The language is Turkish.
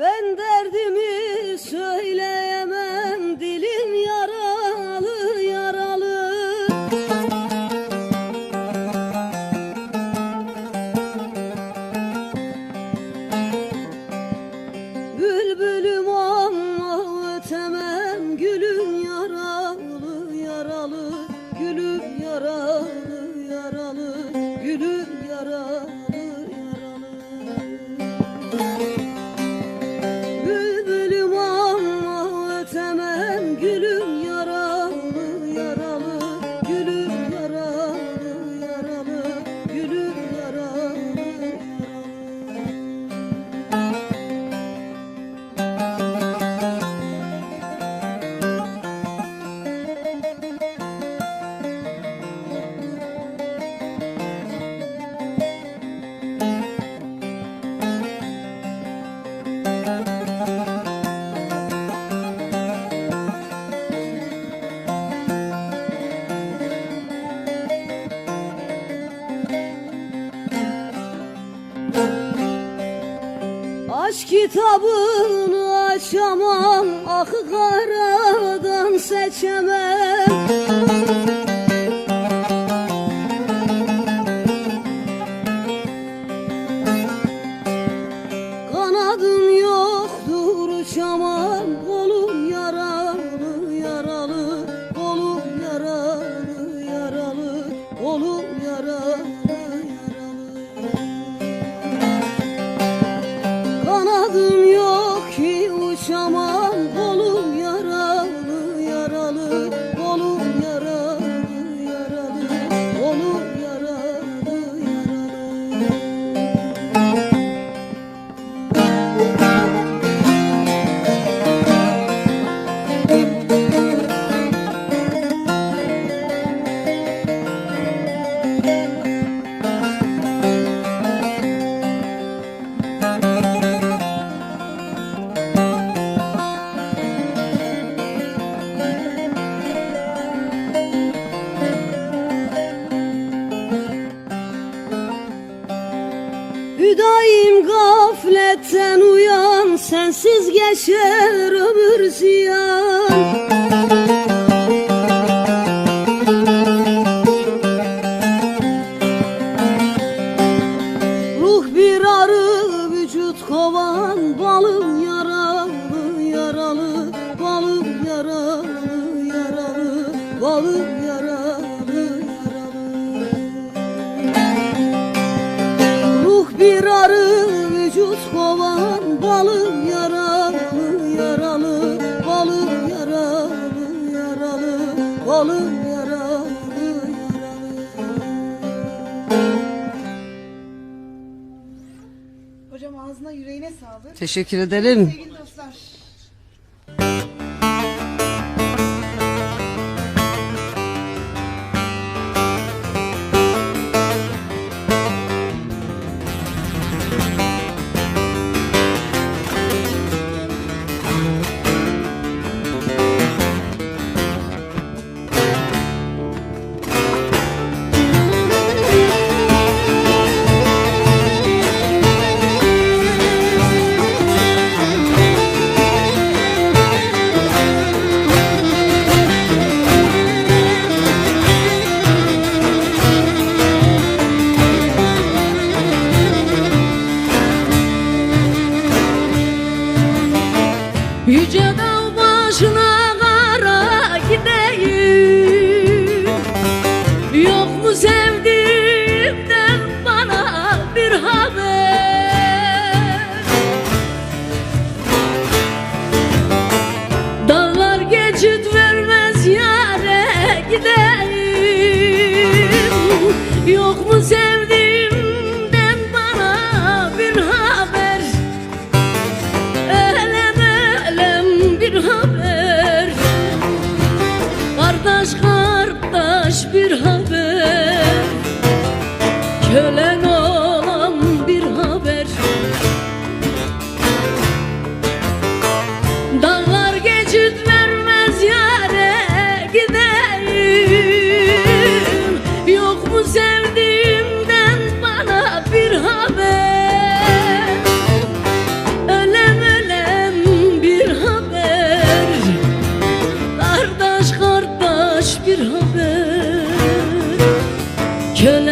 Ben derdimi Aşk kitabını açamam Akı karadan seçemem Hüdayım gafletten uyan Sensiz geçer ömür ziyan. Ruh bir arı vücut kovan Balım yaralı yaralı Balım yaralı yaralı Balım vücut kovan Balım yaralı yaralı Balım yaralı yaralı Balım yaralı yaralı Hocam ağzına yüreğine sağlık. Teşekkür ederim. Sevgili dostlar Deus é sevdiğimden bana bir haber. Ölem ölem bir haber. Kardeş kardeş bir haber. Köle